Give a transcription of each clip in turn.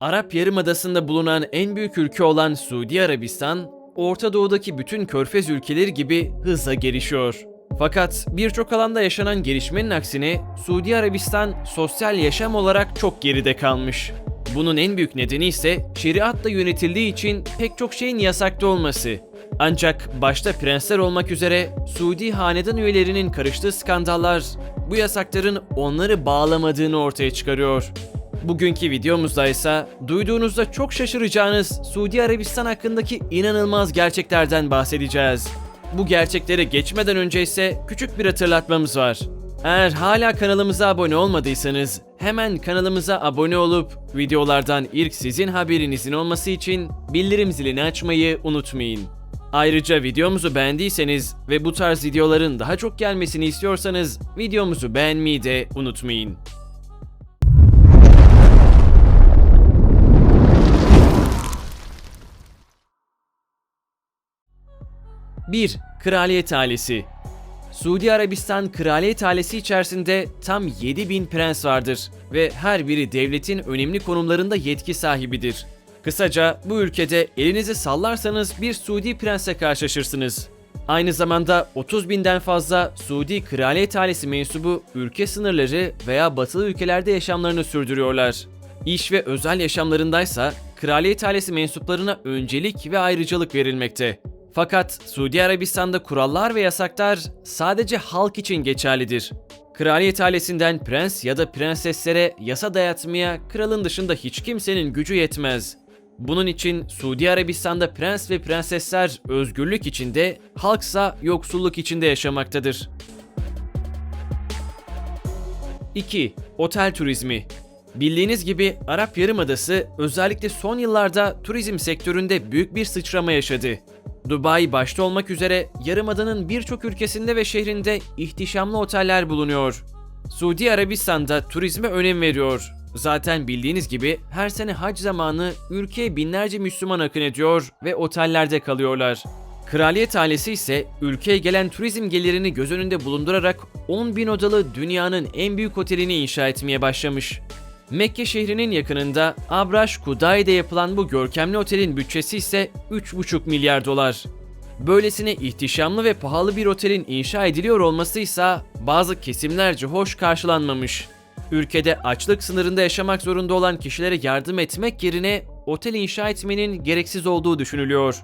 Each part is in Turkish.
Arap Yarımadası'nda bulunan en büyük ülke olan Suudi Arabistan, Orta Doğu'daki bütün körfez ülkeleri gibi hızla gelişiyor. Fakat birçok alanda yaşanan gelişmenin aksine Suudi Arabistan sosyal yaşam olarak çok geride kalmış. Bunun en büyük nedeni ise şeriatla yönetildiği için pek çok şeyin yasakta olması. Ancak başta prensler olmak üzere Suudi hanedan üyelerinin karıştığı skandallar bu yasakların onları bağlamadığını ortaya çıkarıyor. Bugünkü videomuzda ise duyduğunuzda çok şaşıracağınız Suudi Arabistan hakkındaki inanılmaz gerçeklerden bahsedeceğiz. Bu gerçeklere geçmeden önce ise küçük bir hatırlatmamız var. Eğer hala kanalımıza abone olmadıysanız hemen kanalımıza abone olup videolardan ilk sizin haberinizin olması için bildirim zilini açmayı unutmayın. Ayrıca videomuzu beğendiyseniz ve bu tarz videoların daha çok gelmesini istiyorsanız videomuzu beğenmeyi de unutmayın. 1. Kraliyet ailesi Suudi Arabistan kraliyet ailesi içerisinde tam 7000 prens vardır ve her biri devletin önemli konumlarında yetki sahibidir. Kısaca bu ülkede elinizi sallarsanız bir Suudi prense karşılaşırsınız. Aynı zamanda 30 binden fazla Suudi kraliyet ailesi mensubu ülke sınırları veya batılı ülkelerde yaşamlarını sürdürüyorlar. İş ve özel yaşamlarındaysa kraliyet ailesi mensuplarına öncelik ve ayrıcalık verilmekte. Fakat Suudi Arabistan'da kurallar ve yasaklar sadece halk için geçerlidir. Kraliyet ailesinden prens ya da prenseslere yasa dayatmaya kralın dışında hiç kimsenin gücü yetmez. Bunun için Suudi Arabistan'da prens ve prensesler özgürlük içinde, halksa yoksulluk içinde yaşamaktadır. 2. Otel turizmi Bildiğiniz gibi Arap Yarımadası özellikle son yıllarda turizm sektöründe büyük bir sıçrama yaşadı. Dubai başta olmak üzere Yarımada'nın birçok ülkesinde ve şehrinde ihtişamlı oteller bulunuyor. Suudi Arabistan'da turizme önem veriyor. Zaten bildiğiniz gibi her sene hac zamanı ülkeye binlerce Müslüman akın ediyor ve otellerde kalıyorlar. Kraliyet ailesi ise ülkeye gelen turizm gelirini göz önünde bulundurarak 10 bin odalı dünyanın en büyük otelini inşa etmeye başlamış. Mekke şehrinin yakınında Abraş Kudai'de yapılan bu görkemli otelin bütçesi ise 3,5 milyar dolar. Böylesine ihtişamlı ve pahalı bir otelin inşa ediliyor olması ise bazı kesimlerce hoş karşılanmamış. Ülkede açlık sınırında yaşamak zorunda olan kişilere yardım etmek yerine otel inşa etmenin gereksiz olduğu düşünülüyor.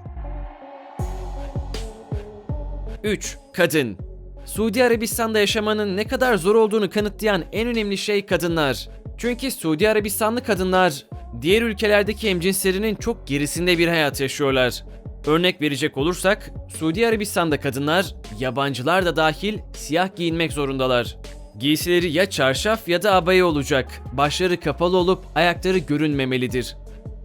3. Kadın Suudi Arabistan'da yaşamanın ne kadar zor olduğunu kanıtlayan en önemli şey kadınlar. Çünkü Suudi Arabistanlı kadınlar diğer ülkelerdeki hemcinslerinin çok gerisinde bir hayat yaşıyorlar. Örnek verecek olursak Suudi Arabistan'da kadınlar yabancılar da dahil siyah giyinmek zorundalar. Giysileri ya çarşaf ya da abaya olacak. Başları kapalı olup ayakları görünmemelidir.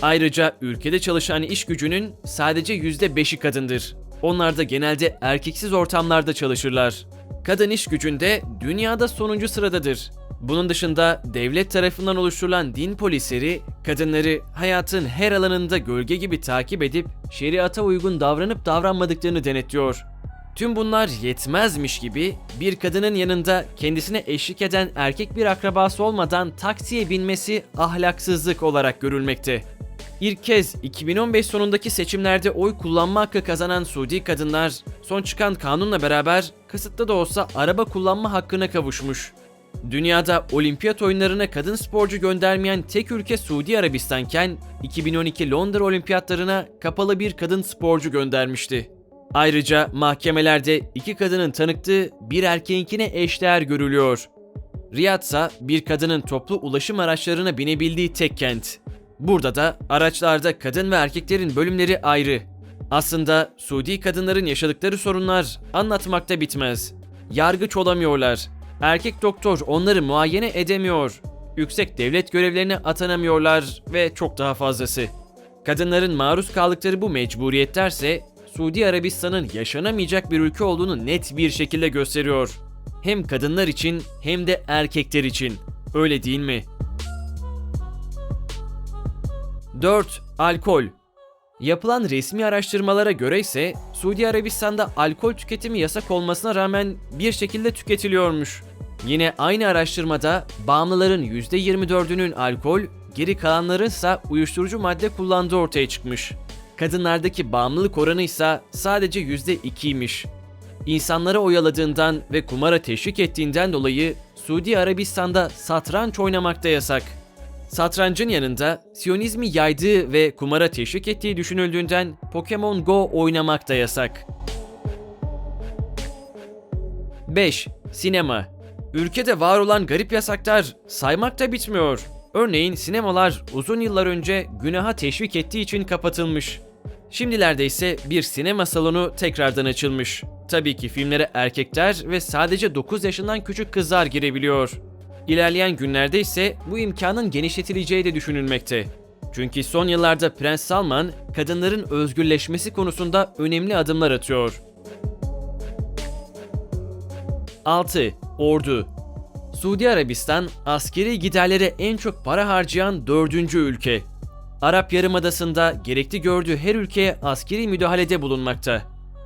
Ayrıca ülkede çalışan iş gücünün sadece %5'i kadındır. Onlar da genelde erkeksiz ortamlarda çalışırlar. Kadın iş gücünde dünyada sonuncu sıradadır. Bunun dışında devlet tarafından oluşturulan din polisleri kadınları hayatın her alanında gölge gibi takip edip şeriata uygun davranıp davranmadıklarını denetliyor. Tüm bunlar yetmezmiş gibi bir kadının yanında kendisine eşlik eden erkek bir akrabası olmadan taksiye binmesi ahlaksızlık olarak görülmekte. İlk kez 2015 sonundaki seçimlerde oy kullanma hakkı kazanan Suudi kadınlar son çıkan kanunla beraber kısıtlı da olsa araba kullanma hakkına kavuşmuş. Dünyada olimpiyat oyunlarına kadın sporcu göndermeyen tek ülke Suudi Arabistanken 2012 Londra olimpiyatlarına kapalı bir kadın sporcu göndermişti. Ayrıca mahkemelerde iki kadının tanıktığı bir erkeğinkine eşdeğer görülüyor. Riyad ise bir kadının toplu ulaşım araçlarına binebildiği tek kent. Burada da araçlarda kadın ve erkeklerin bölümleri ayrı. Aslında Suudi kadınların yaşadıkları sorunlar anlatmakta bitmez. Yargıç olamıyorlar. Erkek doktor onları muayene edemiyor. Yüksek devlet görevlerine atanamıyorlar ve çok daha fazlası. Kadınların maruz kaldıkları bu mecburiyetlerse Suudi Arabistan'ın yaşanamayacak bir ülke olduğunu net bir şekilde gösteriyor. Hem kadınlar için hem de erkekler için. Öyle değil mi? 4. Alkol Yapılan resmi araştırmalara göre ise Suudi Arabistan'da alkol tüketimi yasak olmasına rağmen bir şekilde tüketiliyormuş. Yine aynı araştırmada bağımlıların %24'ünün alkol, geri kalanların ise uyuşturucu madde kullandığı ortaya çıkmış. Kadınlardaki bağımlılık oranı ise sadece %2'ymiş. İnsanları oyaladığından ve kumara teşvik ettiğinden dolayı Suudi Arabistan'da satranç oynamak da yasak. Satrancın yanında Siyonizmi yaydığı ve kumara teşvik ettiği düşünüldüğünden Pokemon Go oynamak da yasak. 5. Sinema Ülkede var olan garip yasaklar saymakta bitmiyor. Örneğin sinemalar uzun yıllar önce günaha teşvik ettiği için kapatılmış. Şimdilerde ise bir sinema salonu tekrardan açılmış. Tabii ki filmlere erkekler ve sadece 9 yaşından küçük kızlar girebiliyor. İlerleyen günlerde ise bu imkanın genişletileceği de düşünülmekte. Çünkü son yıllarda Prens Salman kadınların özgürleşmesi konusunda önemli adımlar atıyor. 6. Ordu Suudi Arabistan askeri giderlere en çok para harcayan dördüncü ülke. Arap Yarımadası'nda gerekli gördüğü her ülkeye askeri müdahalede bulunmakta.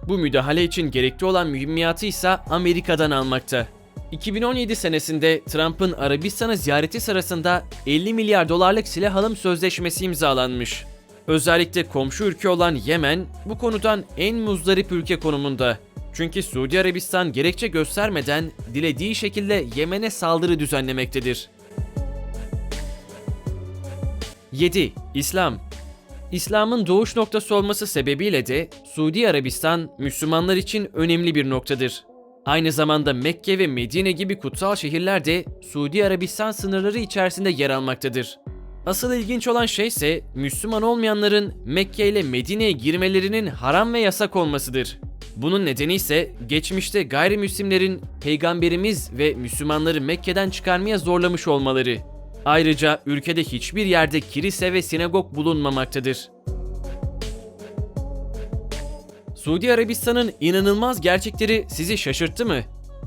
Bu müdahale için gerekli olan mühimmiyatı ise Amerika'dan almakta. 2017 senesinde Trump'ın Arabistan'ı ziyareti sırasında 50 milyar dolarlık silah alım sözleşmesi imzalanmış. Özellikle komşu ülke olan Yemen bu konudan en muzdarip ülke konumunda. Çünkü Suudi Arabistan gerekçe göstermeden dilediği şekilde Yemen'e saldırı düzenlemektedir. 7. İslam İslam'ın doğuş noktası olması sebebiyle de Suudi Arabistan Müslümanlar için önemli bir noktadır. Aynı zamanda Mekke ve Medine gibi kutsal şehirler de Suudi Arabistan sınırları içerisinde yer almaktadır. Asıl ilginç olan şey ise Müslüman olmayanların Mekke ile Medine'ye girmelerinin haram ve yasak olmasıdır. Bunun nedeni ise geçmişte gayrimüslimlerin peygamberimiz ve Müslümanları Mekke'den çıkarmaya zorlamış olmaları. Ayrıca ülkede hiçbir yerde kilise ve sinagog bulunmamaktadır. Suudi Arabistan'ın inanılmaz gerçekleri sizi şaşırttı mı?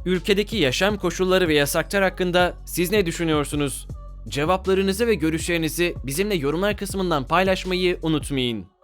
Ülkedeki yaşam koşulları ve yasaklar hakkında siz ne düşünüyorsunuz? Cevaplarınızı ve görüşlerinizi bizimle yorumlar kısmından paylaşmayı unutmayın.